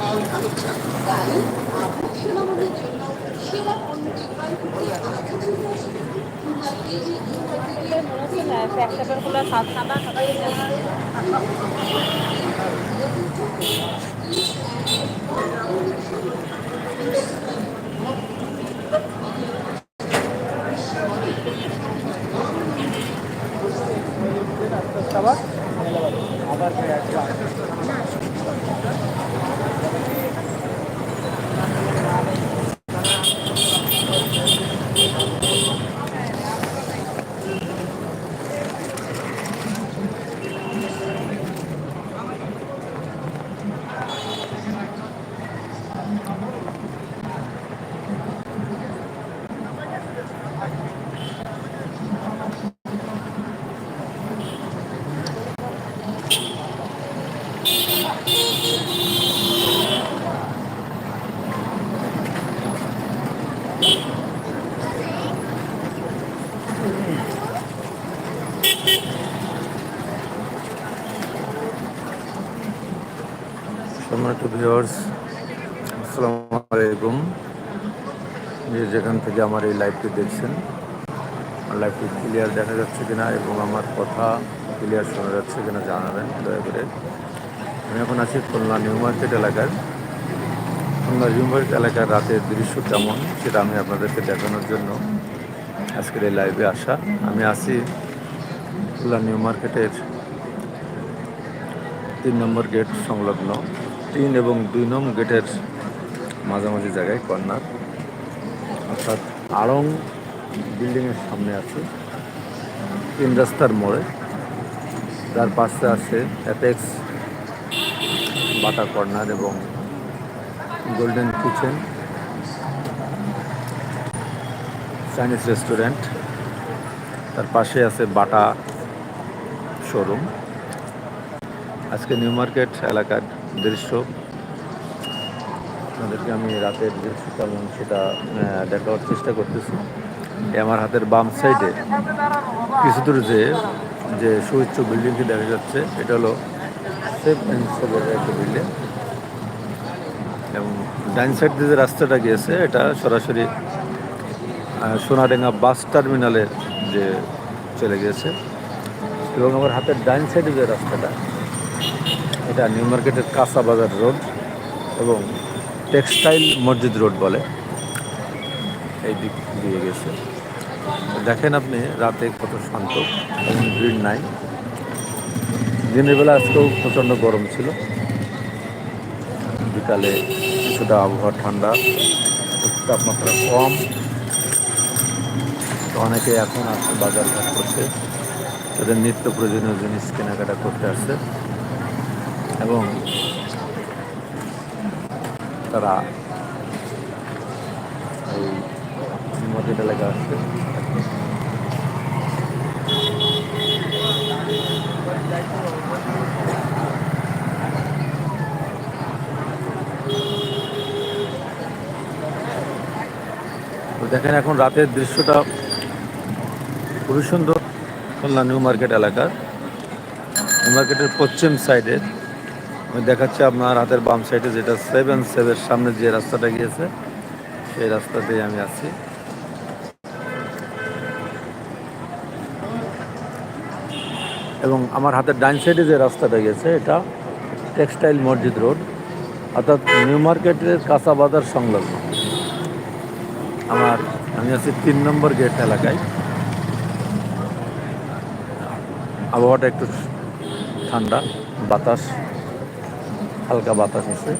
Khulna KG ইউনিভার্সিটির প্যাকেটগুলো সাদা সাদা এই লাইভটি দেখছেন। আমার লাইভটি ক্লিয়ার দেখা যাচ্ছে কিনা এবং আমার কথা ক্লিয়ার শোনা যাচ্ছে কিনা জানাবেন, দয়া করে। আমি এখন আছি খুলনা নিউ মার্কেট এলাকার। খুলনা নিউ মার্কেট এলাকার রাতের দৃশ্য কেমন সেটা আমি আপনাদেরকে দেখানোর জন্য আজকের এই লাইভে আসা। আমি আছি খুলনা নিউ মার্কেটের তিন নম্বর গেট সংলগ্ন, তিন এবং দুই নম গেটের মাঝামাঝি জায়গায়, কর্নার। আড়ং বিল্ডিংয়ের সামনে আছে, তিন রাস্তার মোড়ে। যার পাশে আছে অ্যাপেক্স বাটা কর্নার এবং গোল্ডেন কিচেন, চাইনিজ রেস্টুরেন্ট। তার পাশে আছে বাটা শোরুম। আজকে নিউ মার্কেট এলাকার দৃশ্য। আপনাদেরকে আমি রাতের যে কেমন সেটা দেখাবার চেষ্টা করতেছি। আমার হাতের বাম সাইডে কিছু দূর যে যে সুউচ্চ বিল্ডিংটি দেখা যাচ্ছে, এটা হলো সেফ অ্যান্ড একটা বিল্ডিং। এবং ডাইন সাইড দিয়ে যে রাস্তাটা গিয়েছে, এটা সরাসরি সোনাডেঙ্গা বাস টার্মিনালের যে চলে গিয়েছে। এবং আমার হাতের ডাইন সাইডে যে রাস্তাটা, এটা নিউ মার্কেটের কাঁচা বাজার রোড। এবং টেক্সটাইল মসজিদ রোড বলে। এই দিক দিয়ে গেছে। দেখেন আপনি, রাতে কত শান্ত এবং ভিড় নাই। দিনের বেলা আজকেও প্রচণ্ড গরম ছিল। বিকালে কিছুটা আবহাওয়া ঠান্ডা তাপমাত্রা কম। অনেকে এখন আসছে বাজার ঘাট করতে তাদের নিত্য প্রয়োজনীয় জিনিস কেনাকাটা করতে আসছে। এবং তারা এই এলাকা আসছে। দেখেন এখন রাতের দৃশ্যটা খুবই সুন্দর। খুলনা নিউ মার্কেট এলাকার। নিউ মার্কেটের পশ্চিম সাইডে আমি দেখাচ্ছি আপনার হাতের বাম সাইডে যেটা সেভেন সেভের সামনে যে রাস্তাটা গিয়েছে, সেই রাস্তাতেই আমি আছি। এবং আমার হাতের ডাইন সাইডে যে রাস্তাটা গেছে এটা টেক্সটাইল মসজিদ রোড অর্থাৎ নিউ মার্কেটের কাঁচা বাজার সংলগ্ন। আমার, আমি আছি তিন নম্বর গেট এলাকায়। আবহাওয়াটা একটু ঠান্ডা, বাতাস। হালকা বাতাস আছে।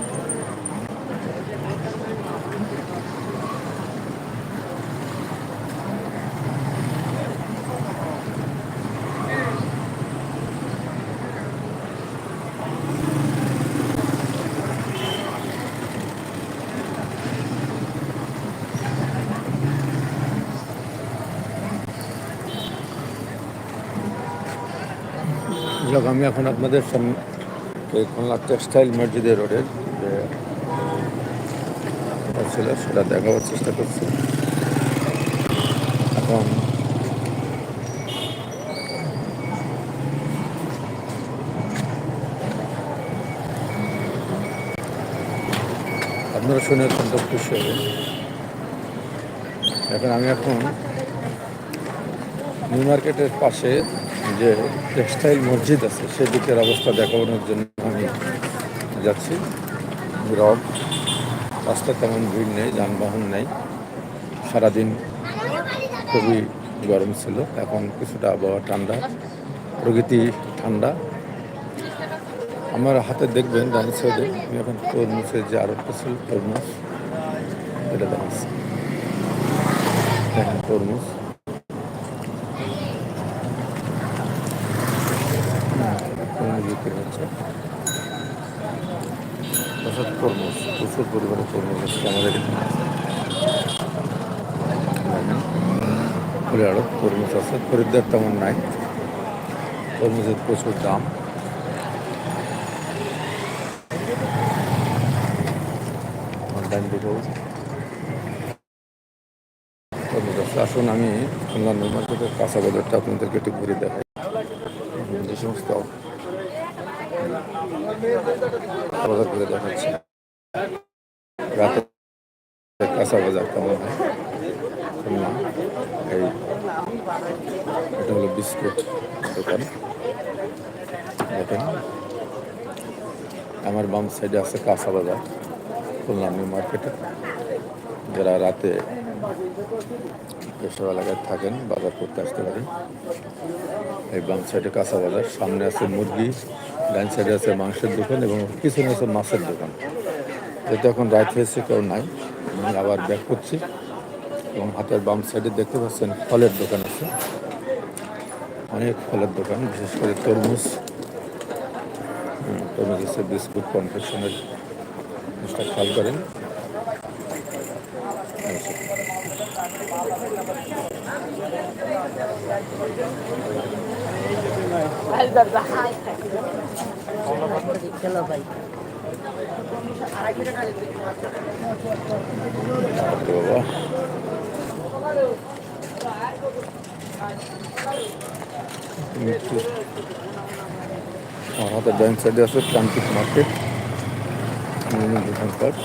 আমি এখন আপনাদের খুলনা টেক্সটাইল মসজিদের রোডের যে ছিল, সেটা দেখাবার চেষ্টা করছি। এখন আপনারা শুনে অত্যন্ত খুশি হবেন। এখন আমি এখন নিউ মার্কেটের পাশে যে টেক্সটাইল মসজিদ আছে, সেদিকের অবস্থা দেখানোর জন্য যাচ্ছি। রব রাস্তা তেমন ভিড় নেই, যানবাহন নেই। সারাদিন খুবই গরম ছিল। এখন কিছুটা আবহাওয়া ঠান্ডা, প্রকৃতি ঠান্ডা। আমার হাতে দেখবেন ডান সাইডে, আমি এখন তরমুজের যে আরোপটা ছিল, তরমুজ। এটা দেখাচ্ছি তরমুজ বিক্রি হচ্ছে অর্থাৎ তরমুজ প্রচুর পরিমাণে তরমুজ হচ্ছে আমাদের এখানে। আরও তরমুজ আছে। খরিদ্দার তেমন নাই। তরমুজের প্রচুর দাম। আসুন আমি অন্যান্য মার্কেটের কাঁচা বাজারটা আপনাদেরকে একটু ঘুরে দেখাই। যে সমস্ত বাজার ঘুরে দেখাচ্ছি। কাঁচা বাজার কেমন হয় এই এটা হলো বিস্কুট দোকান দেখেন আমার বাম সাইডে আছে কাঁচা বাজার, খুলনা নিউ মার্কেটে যারা রাতে এসব এলাকায় থাকেন, বাজার করতে আসতে পারেন। এই বাম সাইডে কাঁচা বাজার, সামনে আছে মুরগি, ডান সাইডে আছে মাংসের দোকান এবং পিছনে আছে মাছের দোকান। যেহেতু এখন রাত হয়েছে কেউ নাই আমি আবার ব্যাক করছি। এবং হাতের বাম সাইডে দেখতে পাচ্ছেন ফলের দোকান আছে। অনেক ফলের দোকান বিশেষ করে তরমুজ। তরমুজ আছে বিস্কুট কনফেকশনের জিনিসটা খেয়াল করেন। ভাই। বাপরে বাবা মৃত্যু আমার হাতের ডাইন সাইডে আছে প্রান্তিক মার্কেট বিভিন্ন দোকানপাট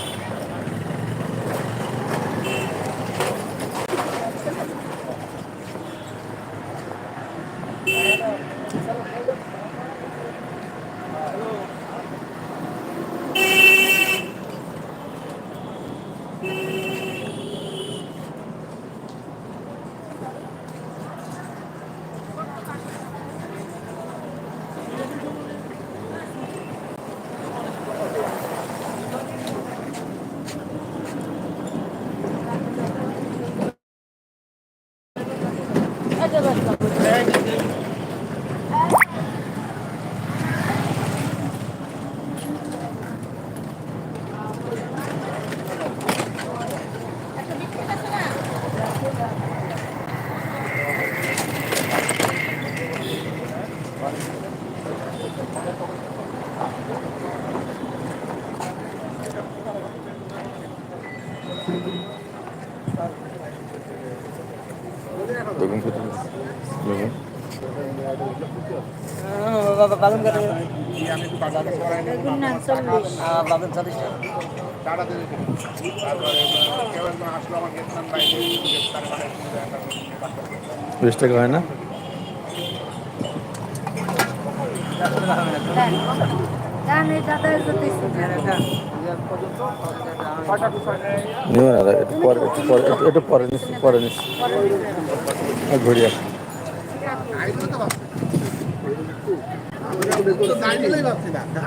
বাগুন কত না চল্লিশ। টাকা বিশ টাকা হয় না? একটু পরে একটু পরে নিচ্ছি পরে নিচ্ছি।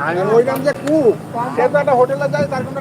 আমি বললাম যে কুক সে তো একটা হোটেলে যায় তার কোনো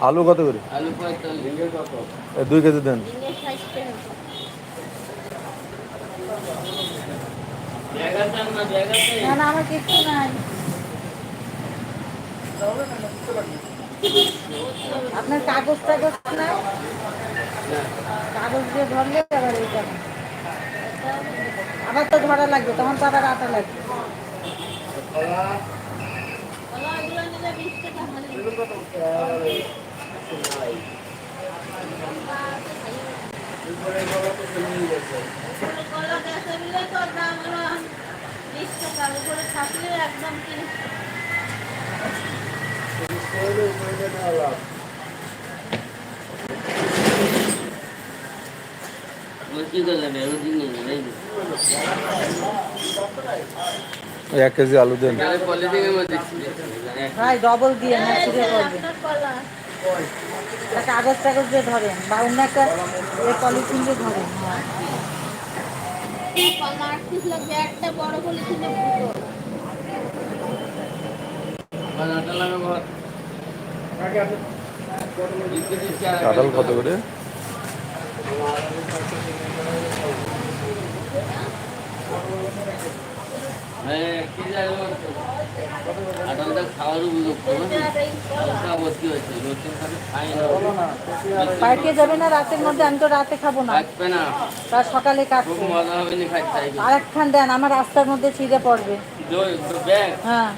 আলু কত করে? দুই কেজি দেন। আপনার? না না আমার কিচ্ছু নাই। আপনার কাগজ টাগজ নাই? কাগজ দিয়ে ধরলে আবার এইটা আবার তো ধরা লাগবে তখন তো আবার আটা লাগবে। কি করলে ব্যাগ দিয়ে নেই এই এক কেজি আলু দেন। ভাই ডবল দিয়ে না একটা কাগজ টাগজ দিয়ে ধরেন বা অন্য একটা এ পলিথিন দিয়ে ধরেন হ্যাঁ। একটা বড় পলিথিনে কাঁঠাল কত করে? হ্যাঁ কি পার্কে যাবে না রাতের মধ্যে? আমি তো রাতে খাব না। তার সকালে খুব কাটবো মজা হবে না খাইতে চাইবে আর একখান দেন আমার রাস্তার মধ্যে ছিঁড়ে পড়বে। হ্যাঁ।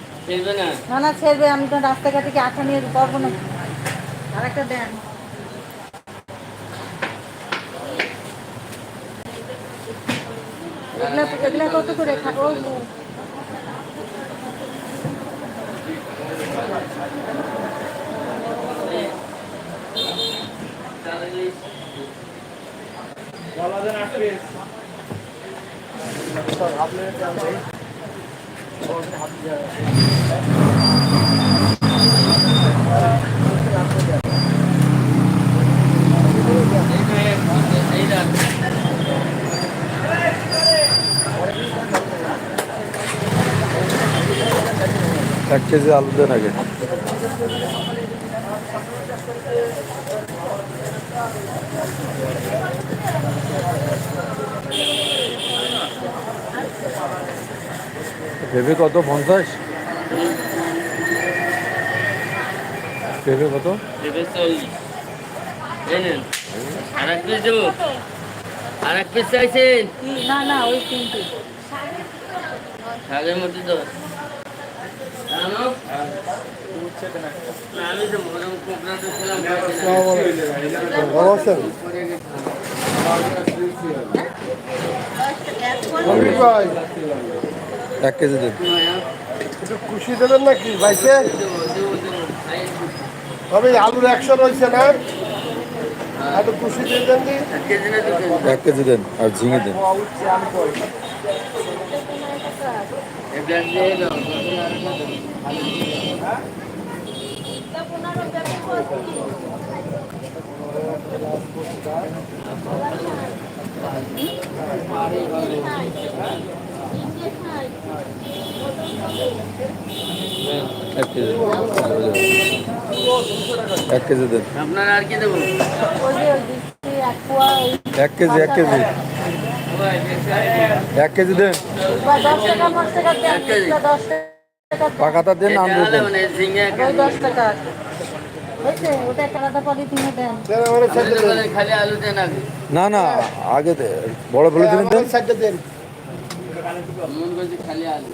না? না না ছেড়বে। আমি তো রাস্তাঘাটে কি আঠা নিয়ে পারব না? আর একটা দেন। এগুলা এগুলা কত করে খাব? এক কেজি আলু দেন আগে। পেঁপে কত? পঞ্চাশ? পেঁপে কত? চল্লিশ। আর এক পিস দেবো। আর এক পিস চাইছেন? কি না না ওই তিনটে। শাকের মধ্যে তো আমি তো মরম কোঁকড়াতে ছিলাম ভালো আছেন রবি ভাই এক কেজি দেন একটু খুশি দেবেন নাকি? ভাইকে? তবে আলুর একশো রয়েছে না? একটু খুশি দিয়ে দেন এক কেজি দেন আর ঝিঙে দেন। কেজি এক কেজি দেন। আপনার আর কি দেবো? এক কেজি এক কেজি। এক কেজি দেন। দশ টাকা। দশ টাকা দেন দেন মানে ওই টাকা পলিথিনে দেন। দেন আমার দেন। খালি আলু দেন আগে। না না আগে দে বড় বলে দিন। দেন আমার দেন করছি খালি আলু।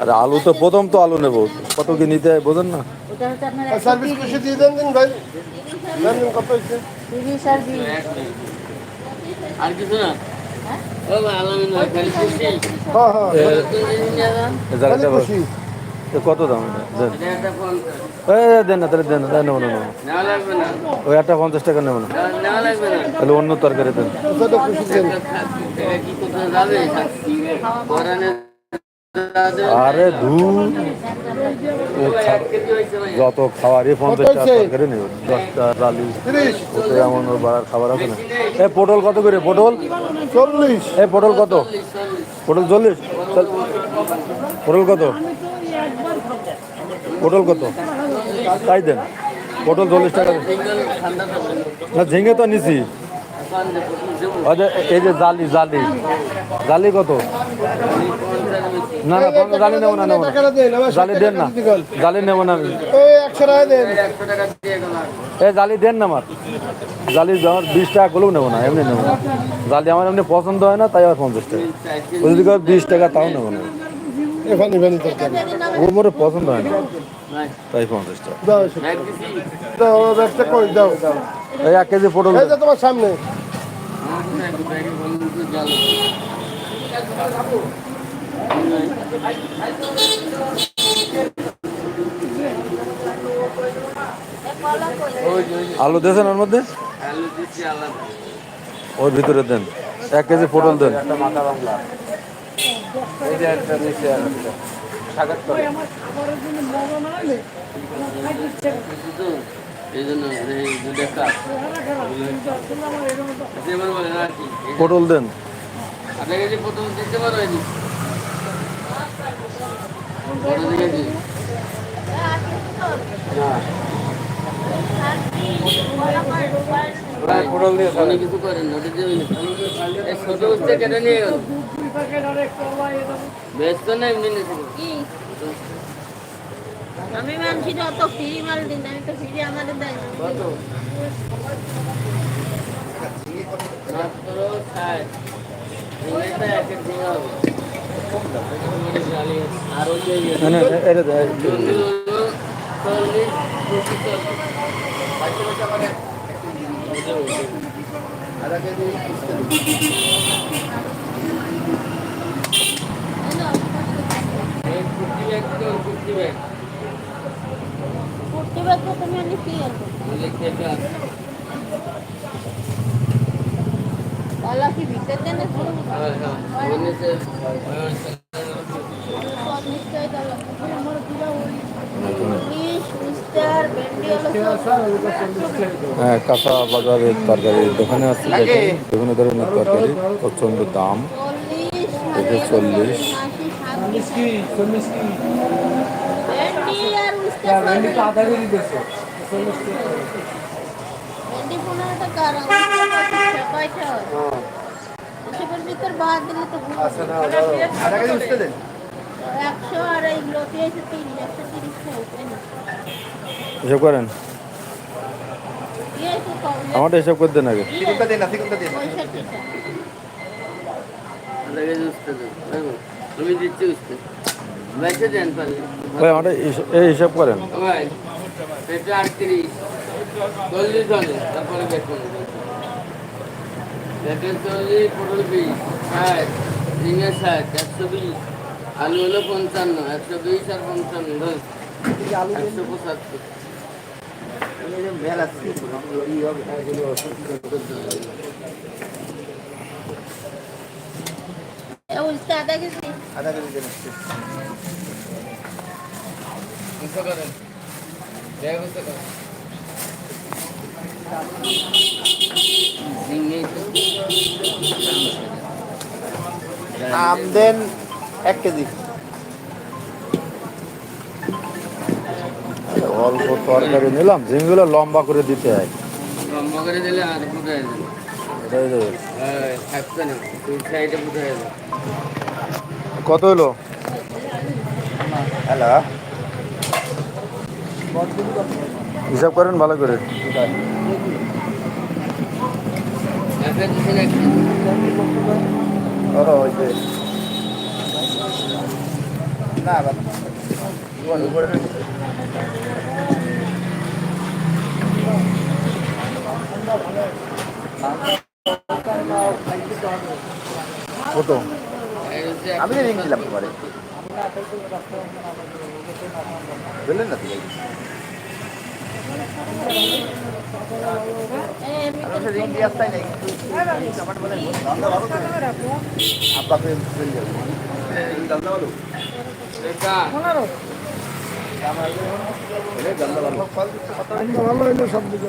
আরে আলু তো প্রথম তো আলু নেব। কত কি নিতে হয় বোঝেন না? ওটা হচ্ছে আপনার একশো সার্ভিস খুশি দিয়ে দেন দিন ভাই। দেন কত হয়েছে? তিরিশ আর কিছু না? ও ভাই, আলামিন খালি খুশি? হ্যাঁ কত দাম এটা? দেন। না তাহলে দেন না নেব না ওই একটা পঞ্চাশ টাকা নেব না। তাহলে অন্য তরকারি দেন। আরে ধু যত খাবারই পঞ্চাশ টাকা তরকারি নেব দশটা ডালি এমন বাড়ার খাবার আছে না। এ পটল কত করে? পটল? চল্লিশ। এ পটল কত? পটল চল্লিশ? পটল কত? পটল কত? তাই দেন। পটল চল্লিশ টাকা না ঝিঙে তো নিছি। যে এই যে জালি জালি। জালি কত? না না জালি নেব না নেব না। জালি দেন না। জালি নেব না। এ জালি দেন না আমার। জালি আমার বিশ টাকা করলেও নেব না এমনি নেব না। জালি আমার এমনি পছন্দ হয় না তাই আমার পঞ্চাশ টাকা। যদি বিশ টাকা তাও নেব না। এখানে এখানে তরকারি ও মোরে পছন্দ হয় না। তাই পঞ্চাশ টাকা। দাও। এক দাও ও ব্যবসা দাও। এই এক কেজি পটল। এই যে তোমার সামনে। আলু দিয়েছেন ওর মধ্যে? ওর ভিতরে দেন। এক কেজি পটল দেন। এই যে পটল দেন। দিতে পারো দিকে পটল দিয়ে অনেক কিছু করেন না ওটা দিয়ে এই ছোট কেটে নিয়ে গেল ব্যস্ত না এমনি নিয়েছিল আমি মানছি না অত ফ্রি মাল দিন আমি তো ফ্রি আমাদের দেয় না কত মাত্র ষাট ঝিঙেটা এক এক ঝিঙে হবে আর ওই যে ইয়ে, না, না, এটা দেন, এই- জন্ডি হলো চল্লিশ পঁচিশ চল্লিশ এই কুর্তি ব্যাগ তো তুমি কি ভিতর দেন হ্যাঁ হ্যাঁ সব হ্যাঁ কাঁচা বাজারের তরকারি দোকানে আছে দেখেন। বিভিন্ন ধরনের তরকারি প্রচণ্ড দাম। চল্লিশ এটা চল্লিশ। আশি সাতত্রিশ ভেন্ডি আর মিস্টার ভেন্ডি ভেন্ডি পনেরো টাকা আর আলু পঁচিশ টাকা, কয়টা হয়। এসবের ভিতর বাদ দিলে তো ভুল হবে। একশো আর এই লোকে এসে তিরিশ একশো তিরিশ টাকা তাই না? এসব করেন। কি আছে কম আমারটা এসব করে দেন আগে। আলাদা উঠতে দেন আমি দিচ্ছি উঠতে বেঁচে দেন পারলে ভাই আমারটা এই হিসাব করেন। ভাই পেঁপে আটত্রিশ। চল্লিশ ধরে তারপরে বেতন পেঁপে চল্লিশ পটল বিশ ষাট ঝিঙে ষাট একশো বিশ আলু হলো পঞ্চান্ন একশো বিশ আর পঞ্চান্ন ধর একশো পঁচাত্তর। উল্টে আধা করেন ঝিঙে আম দেন এক কেজি। অল্প তরকারি নিলাম ঝিমগুলো লম্বা করে দিতে হয়। লম্বা করে দিলে আর এটাই তো। হ্যাঁ থাকবে না। দুই সাইডে ফুটাই দেবে কত হলো? হ্যালো। হিসাব করেন ভালো করে। কত? আমি রিং দিলাম তোমারে। বললেন না তো আপনাকে এটা পনেরো। ভালো হইল সব দিকে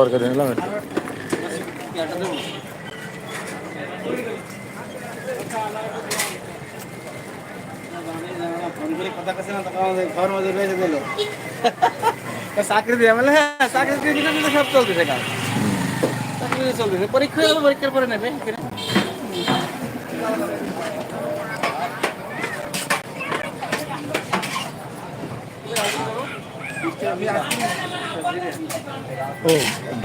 তরকারি চাকরি দিয়ে বলে হ্যাঁ চাকরি সব চলতেছে কাজ। চাকরি চলতেছে। পরীক্ষা পরীক্ষার পরে নেবে। 嗯